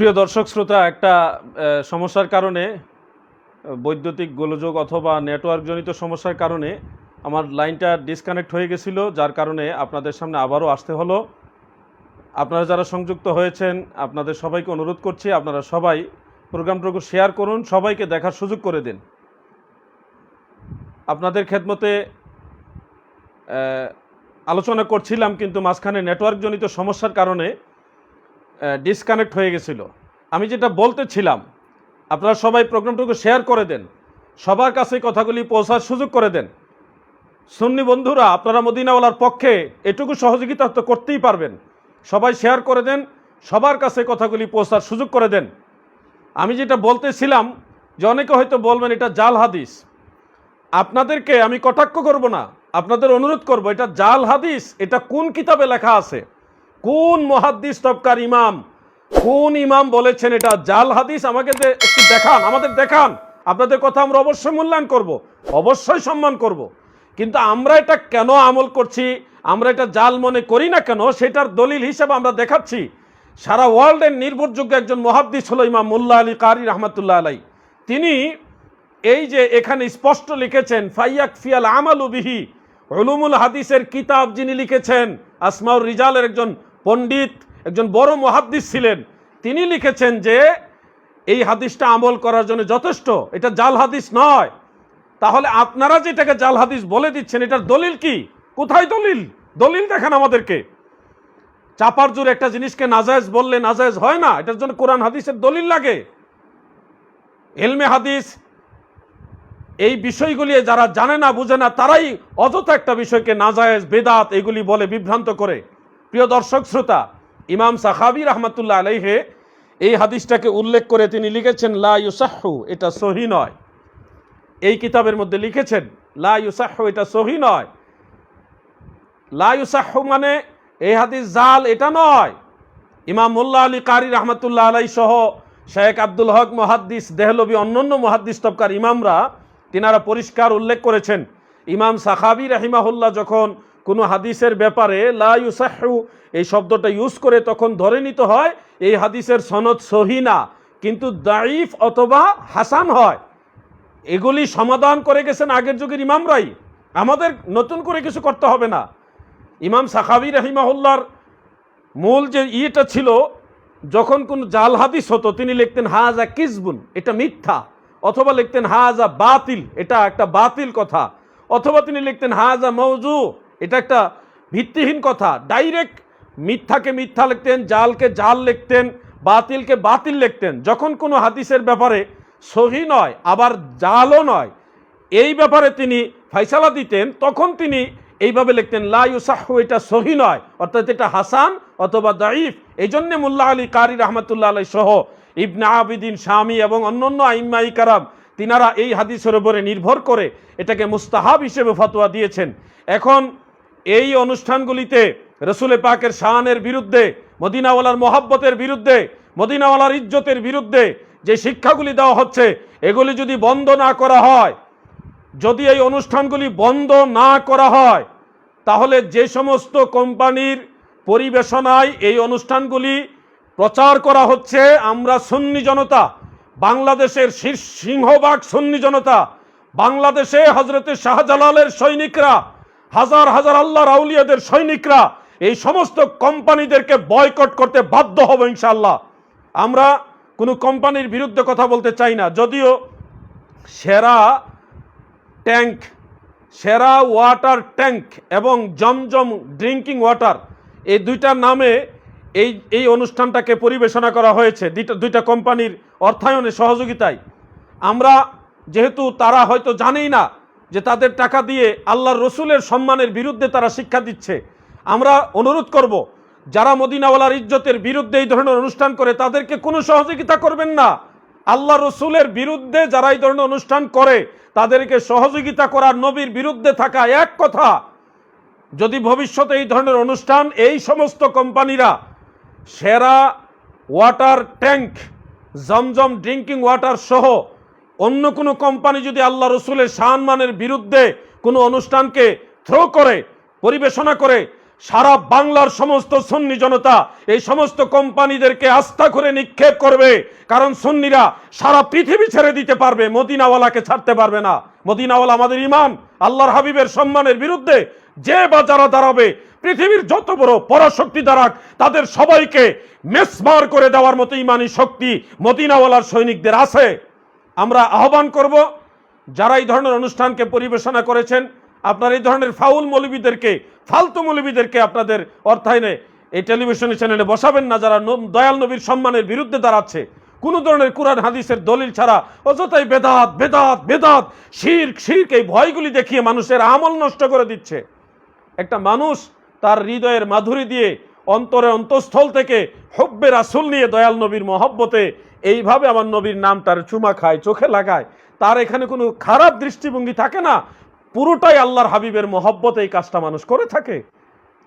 প্রিয় দর্শক, শ্রোতা, একটা সমস্যার কারণে, বৈদ্যুতিক গোলযোগ অথবা নেটওয়ার্কজনিত সমস্যার কারণে আমার লাইনটা ডিসকানেক্ট হয়ে গেছিল, যার কারণে আপনাদের সামনে আবারও আসতে হলো। আপনারা যারা সংযুক্ত হয়েছেন, আপনাদের সবাইকে অনুরোধ করছি, আপনারা সবাই প্রোগ্রামটুকু শেয়ার করুন, সবাইকে দেখার সুযোগ করে দিন। আপনাদের খেদমতে আলোচনা করছিলাম, কিন্তু মাঝখানে নেটওয়ার্কজনিত সমস্যার কারণে ডিসকানেক্ট হয়ে গেছিল। আমি যেটা বলতেছিলাম, আপনারা সবাই প্রোগ্রামটুকু শেয়ার করে দেন, সবার কাছে কথাগুলি পৌঁছার সুযোগ করে দেন। সুন্নি বন্ধুরা, আপনারা মদিনাওয়ালার পক্ষে এটুকু সহযোগিতা তো করতেই পারবেন। সবাই শেয়ার করে দেন, সবার কাছে কথাগুলি পৌঁছার সুযোগ করে দেন। আমি যেটা বলতেছিলাম, যে অনেকে হয়তো বলবেন, এটা জাল হাদিস। আপনাদেরকে আমি কটাক্ষ করব না, আপনাদের অনুরোধ করব, এটা জাল হাদিস, এটা কোন কিতাবে লেখা আছে? কোন মহাদ্দিস তবকার ইমাম? কোন ইমাম বলেছেন এটা? জাল হাদিস আমাকে একটু দেখান, আমাদের দেখান। আপনাদের কথা আমরা অবশ্যই মূল্যায়ন করব, অবশ্যই সম্মান করব। কিন্তু আমরা এটা কেন আমল করছি, আমরা এটা জাল মনে করি না কেন, সেটার দলিল হিসেবে আমরা দেখাচ্ছি। সারা ওয়ার্ল্ডের নির্ভরযোগ্য একজন মহাদ্দিস হলো ইমাম মোল্লা আলী কারি রহমতুল্লাহ আলাই তিনি এই যে এখানে স্পষ্ট লিখেছেন, ফাইয়াক ফিয়াল আমালু বিহি। উলুমুল হাদিসের কিতাব যিনি লিখেছেন, আসমাউর রিজালের একজন পণ্ডিত, একজন বড় মহাদ্দিস ছিলেন। তিনি লিখেছেন যে, এই হাদিসটা আমল করার জন্য যথেষ্ট, এটা জাল হাদিস নয়। তাহলে আপনারা যেটাকে জাল হাদিস বলে দিচ্ছেন, এটার দলিল কি? কোথায় দলিল? দলিল দেখেন আমাদেরকে। চাপার জোর একটা জিনিসকে নাজায়েজ বললে নাজায়েজ হয় না, এটার জন্য কোরআন হাদিসের দলিল লাগে। এলমে হাদিস, এই বিষয়গুলি যারা জানে না, বুঝে না, তারাই অযথা একটা বিষয়কে নাজায়েজ, বেদাত, এগুলি বলে বিভ্রান্ত করে। প্রিয় দর্শক, শ্রোতা, ইমাম সাহাবি রহমতুল্লাহ আলাইহে এই হাদিসটাকে উল্লেখ করে তিনি লিখেছেন, লা ইউসাহু এটা সহি নয়। এই কিতাবের মধ্যে লিখেছেন, লা ইউসাহু এটা সহি নয়। লা ইউসাহু মানে এই হাদিস জাল, এটা নয়। ইমাম মোল্লা আলী কারি রহমতুল্লাহ আলাই সহ শেখ আব্দুল হক মহাদ্দিস দেহলবি অন্যান্য মহাদ্দিস তবকার ইমামরা, তিনারা পরিষ্কার উল্লেখ করেছেন, ইমাম সাখাবি রাহিমাহুল্লাহ যখন কোনো হাদিসের ব্যাপারে লা ইউসাহু, এই শব্দটা ইউজ করে তখন ধরে নিতে হয়, এই হাদিসের সনদ সহি না, কিন্তু দাইফ অথবা হাসান হয়। এগুলি সমাধান করে গেছেন আগের যুগের ইমামরাই। আমাদের নতুন করে কিছু করতে হবে না। ইমাম সাখাবি রাহিমাহুল্লার মূল যে ইয়েটা ছিল, যখন কোন জাল হাদিস হতো, তিনি লিখতেন, হাজা কিসবুন এটা মিথ্যা। অথবা লিখতেন, হাজা বাতিল এটা একটা বাতিল কথা। অথবা তিনি লিখতেন, হাজা মৌজু এটা একটা ভিত্তিহীন কথা। ডাইরেক্ট মিথ্যাকে মিথ্যা লিখতেন, জালকে জাল লিখতেন, বাতিলকে বাতিল লিখতেন। যখন কোনো হাদিসের ব্যাপারে সহি নয়, আবার জালও নয়, এই ব্যাপারে তিনি ফাইসালা দিতেন, তখন তিনি এইভাবে লিখতেন, লা ইউসাহু এটা সহি নয়, অর্থাৎ এটা হাসান অথবা দাইফ এই জন্যে মুল্লা আলী কারি রহমতুল্লাহ আলাই সহ ইবনে আবিদিন স্বামী এবং অন্যান্য আইম্মাই কারাম, তিনারা এই হাদিসের উপরে নির্ভর করে এটাকে মুস্তাহাব হিসেবে ফতোয়া দিয়েছেন। এখন এই অনুষ্ঠানগুলিতে রসুলে পাকের শাহানের বিরুদ্ধে, মদিনাওয়ালার মোহাব্বতের বিরুদ্ধে, মদিনাওয়ালার ইজ্জতের বিরুদ্ধে যে শিক্ষাগুলি দেওয়া হচ্ছে, এগুলি যদি বন্ধ না করা হয়, যদি এই অনুষ্ঠানগুলি বন্ধ না করা হয়, তাহলে যে সমস্ত কোম্পানির পরিবেশনায় এই অনুষ্ঠানগুলি প্রচার করা হচ্ছে, আমরা সুন্নি জনতা, বাংলাদেশের শীর্ষ সিংহবাগ সুন্নি জনতা, বাংলাদেশে হজরতে শাহজালালের সৈনিকরা হাজার হাজার আল্লাহ রাউলিয়াদের সৈনিকরা এই সমস্ত কোম্পানিদেরকে বয়কট করতে বাধ্য হব ইনশাল্লাহ আমরা কোনো কোম্পানির বিরুদ্ধে কথা বলতে চাই না। যদিও সেরা ট্যাঙ্ক, সেরা ওয়াটার ট্যাঙ্ক এবং জমজম ড্রিঙ্কিং ওয়াটার এই দুইটার নামে এই এই অনুষ্ঠানটাকে পরিবেশনা করা হয়েছে দুইটা দুইটা কোম্পানির অর্থায়নে সহযোগিতায়। আমরা যেহেতু তারা হয়তো জানেই না যে তাদের টাকা দিয়ে আল্লাহর রসুলের সম্মানের বিরুদ্ধে তারা শিক্ষা দিচ্ছে। আমরা অনুরোধ করব, যারা মদিনাওয়ালার ইজ্জতের বিরুদ্ধে এই ধরনের অনুষ্ঠান করে, তাদেরকে কোনো সহযোগিতা করবেন না। আল্লাহ রসুলের বিরুদ্ধে যারা এই ধরনের অনুষ্ঠান করে, তাদেরকে সহযোগিতা করার নবীর বিরুদ্ধে থাকা এক কথা, যদি ভবিষ্যতে এই ধরনের অনুষ্ঠান এই সমস্ত কোম্পানিরা সেরা water tank, Zamzam drinking water সহ অন্য কোনো কোম্পানি যদি আল্লাহ রসুলের সম্মানের বিরুদ্ধে কোনো অনুষ্ঠানকে থ্রো করে, পরিবেশনা করে, সারা বাংলার সমস্ত সুন্নি জনতা এই সমস্ত কোম্পানিদেরকে আস্থা করে নিক্ষেপ করবে, কারণ সুন্নিরা সারা পৃথিবী ছেড়ে দিতে পারবে, মদিনাওয়ালাকে ছাড়তে পারবে না। মদিনাওয়ালা আমাদের ইমান আল্লাহর হাবিবের সম্মানের বিরুদ্ধে যে বা যারা দাঁড়াবে, পৃথিবীর যত বড় পরাশক্তি দাঁড়াক তাদের সবাইকে মেসমার করে দেওয়ার মতো ইমানি শক্তি মদিনাওয়ালার সৈনিকদের আছে। আমরা আহ্বান করব, যারা এই ধরনের অনুষ্ঠানকে পরিবেশনা করেছেন, আপনার এই ধরনের ফাউল মৌলবীদেরকে, ফালতু মৌলবীদেরকে আপনাদের অর্থায়নে এই টেলিভিশন চ্যানেলে বসাবেন না, যারা দয়াল নবীর সম্মানের বিরুদ্ধে দাঁড়াচ্ছে। কোনো ধরনের কোরআন, হাদিসের দলিল ছাড়া অযথাই বেদাত বেদাত বেদাত, শির্ক শির্ক এই ভয়গুলি দেখিয়ে মানুষের আমল নষ্ট করে দিচ্ছে। একটা মানুষ তার হৃদয়ের মাধুরী দিয়ে অন্তরে অন্তঃস্থল থেকে হব্বে রাসুল নিয়ে দয়াল নবীর মহব্বতে এইভাবে আমার নবীর নাম তার চুমা খায়, চোখে লাগায়। তার এখানে কোনো খারাপ দৃষ্টিভঙ্গি থাকে না। পুরোটাই আল্লাহর হাবিবের মহব্বত এই কাজটা মানুষ করে থাকে।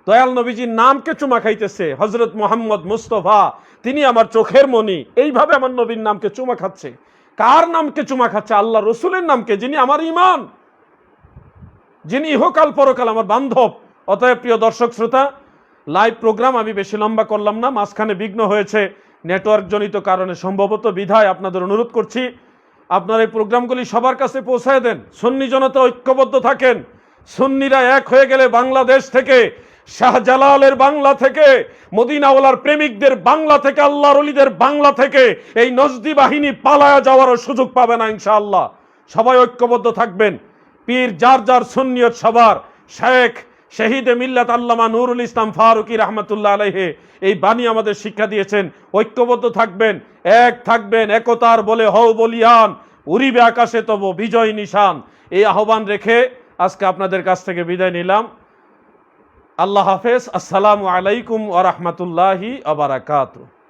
দয়াল নবীজির নামকে চুমা খাইতেছে হজরত মোহাম্মদ মুস্তফা, তিনি আমার চোখের মনি এইভাবে আমার নবীর নামকে চুমা খাচ্ছে। কার নামকে চুমা খাচ্ছে? আল্লাহ রসুলের নামকে, যিনি আমার ইমান যিনি ইহকাল পরকাল আমার বান্ধব। অতএব প্রিয় দর্শক শ্রোতা লাইভ প্রোগ্রাম আমি বেশি লম্বা করলাম না, মাঝখানে বিঘ্ন হয়েছে। নেটওয়ার্ক জনিত কারণে সম্ভবত বিধায় আপনাদের অনুরোধ করছি, আপনার এই প্রোগ্রামগুলি সবার কাছে পৌঁছায় দেন। সুন্নি জনতা ঐক্যবদ্ধ থাকেন। সুন্নিরা এক হয়ে গেলে বাংলাদেশ থেকে, শাহজালালের বাংলা থেকে, মদিনাওয়ালার প্রেমিকদের বাংলা থেকে, আল্লাহর অলিদের বাংলা থেকে এই নজদি বাহিনী পালায়া যাওয়ারও সুযোগ পাবে না ইনশাআল্লাহ। সবাই ঐক্যবদ্ধ থাকবেন। পীর যার যার সুন্নিয়ত সবার, শেখ শহীদে মিল্লাত আল্লামা নুরুল ইসলাম ফারুকি রহমতুল্লাহ আলহে এই বাণী আমাদের শিক্ষা দিয়েছেন। ঐক্যবদ্ধ থাকবেন, এক থাকবেন, একতার বলে হও বলিয়ান, উড়িবে আকাশে তব বিজয় নিশান। এই আহ্বান রেখে আজকে আপনাদের কাছ থেকে বিদায় নিলাম। আল্লাহ হাফেজ, আসসালামু আলাইকুম ওয়া রাহমাতুল্লাহি আবারাকাতুহু